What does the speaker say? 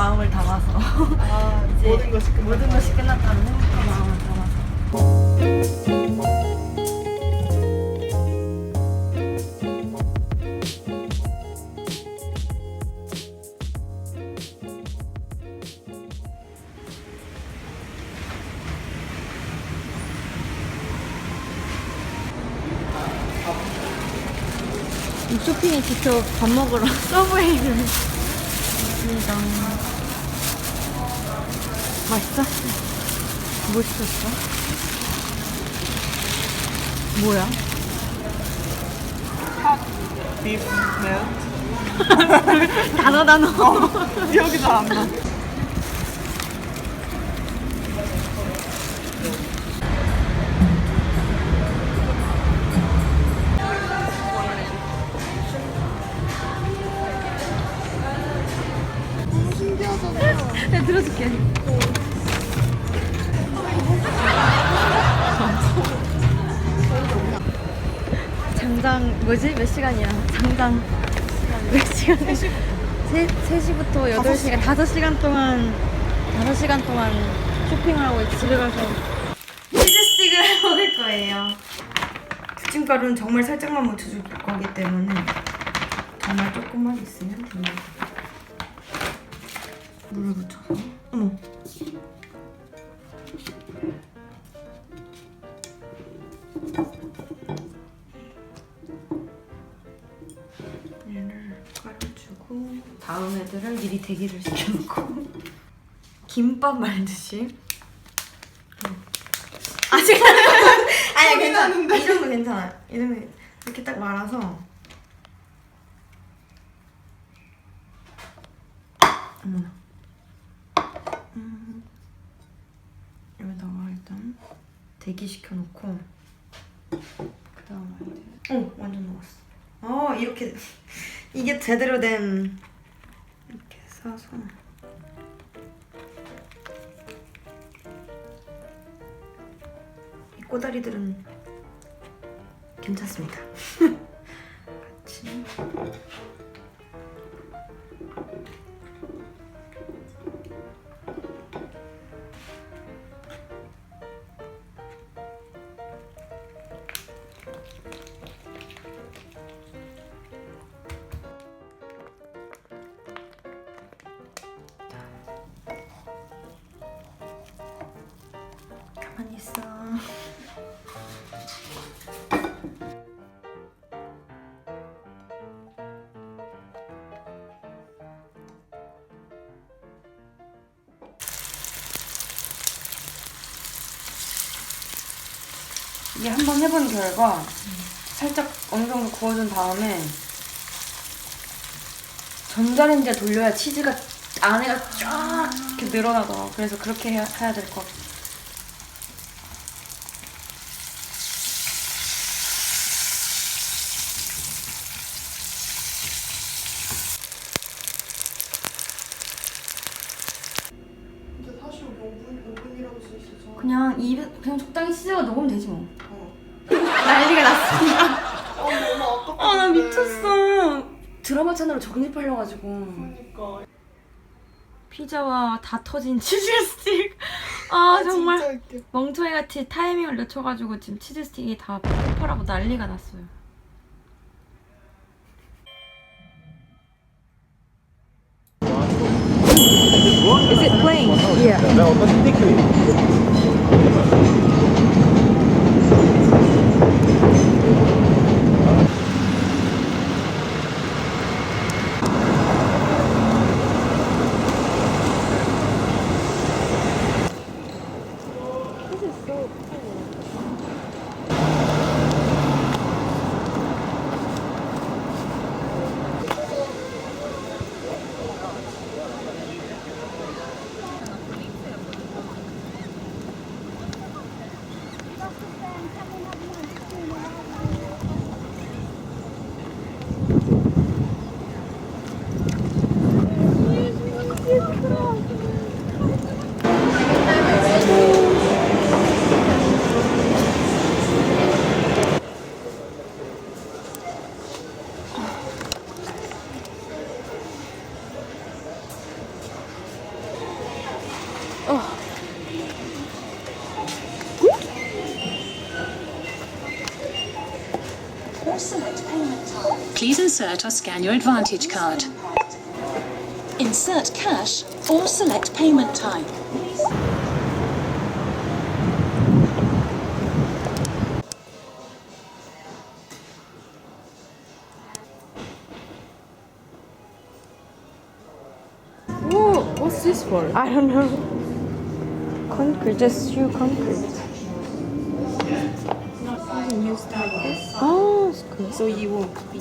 마음을 담아서 아, 이제 모든 것이 끝났다. 모든 것이 끝났다는 행복한 마음을 담아서 이 쇼핑에 직접 밥 먹으러 서브웨이를 왔습니다. 맛있어? 뭐 시켰어? 뭐야? 비프 멜트. 단어 단어. 기억이 잘안 나. 뭐지? 몇 시간이야? 장장 몇 시간? 3시, 3시부터 8시간 5시간 동안 5시간 동안 쇼핑을 하고 이제 집에 가서 치즈스틱을 먹을 거예요. 부침가루는 정말 살짝만 묻혀줄 거기 때문에 정말 조금만 있으면 됩니다. 물을 묻혀서 어머 깔아주고 다음 애들을 미리 대기를 시켜놓고 김밥 말듯이. 아직 아니 괜찮아. 이 정도 괜찮아. 이 정도 이렇게 딱 말아서. 어머나. 음, 여기다가 일단 대기 시켜 놓고 그 다음 아이들 어. 완전 녹았어. 어 이렇게 이게 제대로 된 이렇게 싸서. 이 꼬다리들은 괜찮습니다 가만히 있어. 이게 한번 해본 결과 살짝 어느 정도 구워준 다음에 전자레인지에 돌려야 치즈가 안에가 쫙 이렇게 늘어나더라고. 그래서 그렇게 해야, 해야 될 것 같아. 근데 사실 5분, 5분이라고 써 있어서. 그냥 입에 그냥 적당히 치즈가 녹으면 되지 뭐. 어. 난리가 났습니다. 어, 너무 아깝다. 아나 미쳤어. 드라마 채널로 적립하려가지고. 그러니까. 피자와 다 터진 치즈 스틱. 아, 정말 진짜 웃겨. 멍청이 같이 타이밍을 늦춰가지고 지금 치즈 스틱이 다 폭발하고 난리가 났어요. Is it playing? Yeah. 나 automatically. Select payment type. Please insert or scan your Advantage card. Insert cash or select payment type. Whoa, what's this for? I don't know. Concrete, just shoe concrete. new style this. Oh, it's good. So you won't be.